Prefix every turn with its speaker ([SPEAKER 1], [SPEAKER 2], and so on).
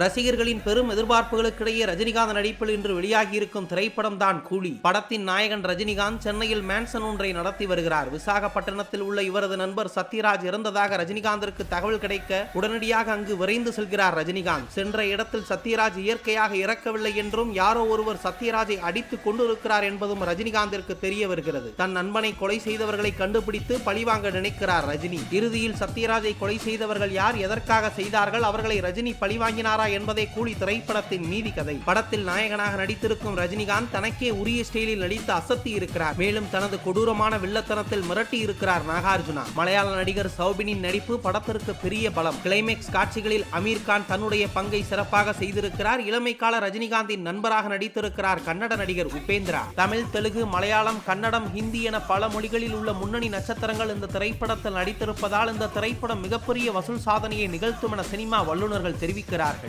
[SPEAKER 1] ரசிகர்களின் பெரும் எதிர்பார்ப்புகளுக்கிடையே ரஜினிகாந்த் நடிப்பில் இன்று வெளியாகியிருக்கும் திரைப்படம் தான் கூலி. படத்தின் நாயகன் ரஜினிகாந்த் சென்னையில் மேன்சன் ஒன்றை நடத்தி வருகிறார். விசாகப்பட்டினத்தில் உள்ள இவரது நண்பர் சத்யராஜ் இறந்ததாக ரஜினிகாந்திற்கு தகவல் கிடைக்க உடனடியாக அங்கு விரைந்து செல்கிறார் ரஜினிகாந்த். சென்ற இடத்தில் சத்யராஜ் இயற்கையாக இறக்கவில்லை என்றும் யாரோ ஒருவர் சத்யராஜை அடித்துக் கொண்டிருக்கிறார் என்பதும் ரஜினிகாந்திற்கு தெரிய வருகிறது. தன் நண்பனை கொலை செய்தவர்களை கண்டுபிடித்து பழிவாங்க நினைக்கிறார் ரஜினி. இறுதியில் சத்யராஜை கொலை செய்தவர்கள் யார் எதற்காக செய்தார்கள் அவர்களை ரஜினி பழிவாங்கினாரா என்பதே கூலி திரைப்படத்தின் மீதி கதை படத்தில் நாயகனாக நடித்திருக்கும் ரஜினிகாந்த் தனக்கே உரிய ஸ்டைலில் நடித்து அசத்தி இருக்கிறார். மேலும் தனது கொடூரமான வில்லத்தனத்தில் மிரட்டி இருக்கிறார் நாகார்ஜுனா. மலையாள நடிகர் சௌபினின் நடிப்பு படத்திற்கு பெரிய பலம். கிளைமேக்ஸ் காட்சிகளில் அமீர் கான் தன்னுடைய பங்கை சிறப்பாக செய்திருக்கிறார். இளமை கால ரஜினிகாந்தின் நண்பராக நடித்திருக்கிறார் கன்னட நடிகர் உபேந்திரா. தமிழ் தெலுங்கு மலையாளம் கன்னடம் ஹிந்தி என பல மொழிகளில் உள்ள முன்னணி நட்சத்திரங்கள் இந்த திரைப்படத்தில் நடித்திருப்பதால் இந்த திரைப்படம் மிகப்பெரிய வசூல் சாதனையை நிகழ்த்தும் என சினிமா வல்லுநர்கள் தெரிவிக்கிறார்கள்.